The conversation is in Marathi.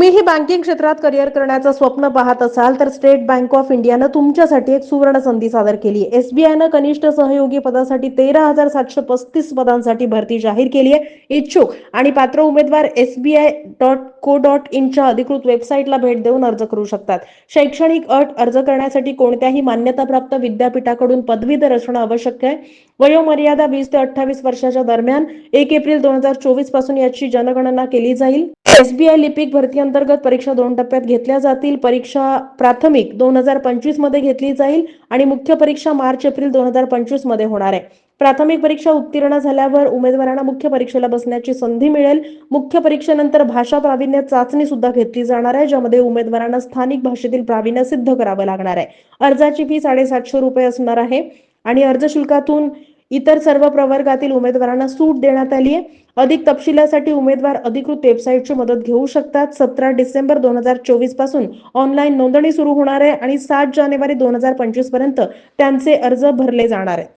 तुम्हीही बँकिंग क्षेत्रात करिअर करण्याचं स्वप्न पाहत असाल तर स्टेट बँक ऑफ इंडियानं तुमच्यासाठी एक सुवर्ण संधी सादर केली आहे एसबीआयनं कनिष्ठ सहयोगी पदासाठी तेरा हजार सातशे पस्तीस पदांसाठी भरती जाहीर केली आहे इच्छुक आणि पात्र उमेदवार एसबीआय डॉट को डॉट इनच्या अधिकृत वेबसाईटला भेट देऊन अर्ज करू शकतात. शैक्षणिक अट अर्ज करण्यासाठी कोणत्याही मान्यताप्राप्त विद्यापीठाकडून पदवीधर असणं आवश्यक आहे. वयोमर्यादा वीस ते अठ्ठावीस वर्षाच्या दरम्यान एक एप्रिल दोन हजार चोवीसपासून याची जनगणना केली जाईल. एसबीआय लिपिक भरती अंतर्गत परीक्षा दोन टप्प्यात घेतल्या जातील. परीक्षा प्राथमिक दोन हजार पंचवीसमध्ये घेतली जाईल आणि मुख्य परीक्षा मार्च एप्रिल दोन हजार पंचवीसमध्ये होणार आहे. प्राथमिक परीक्षा उत्तीर्ण झाल्यावर उमेदवारांना मुख्य परीक्षेला बसण्याची संधी मिळेल. मुख्य परीक्षेनंतर भाषा प्रावीण्य चाचणी सुद्धा घेतली जाणार आहे ज्यामध्ये उमेदवारांना स्थानिक भाषेतील प्रावीण्य सिद्ध करावं लागणार आहे. अर्जाची फी साडेसातशे रुपये असणार आहे आणि अर्ज शुल्कातून इतर सर्व प्रवर्गातील उमेदवारांना सूट देण्यात आली आहे. अधिक तपशिलासाठी उमेदवार अधिकृत वेबसाईटची मदत घेऊ शकतात. सतरा डिसेंबर दोन हजार चोवीसपासून ऑनलाईन नोंदणी सुरू होणार आहे आणि सात जानेवारी दोन हजार पंचवीसपर्यंत त्यांचे अर्ज भरले जाणार आहेत.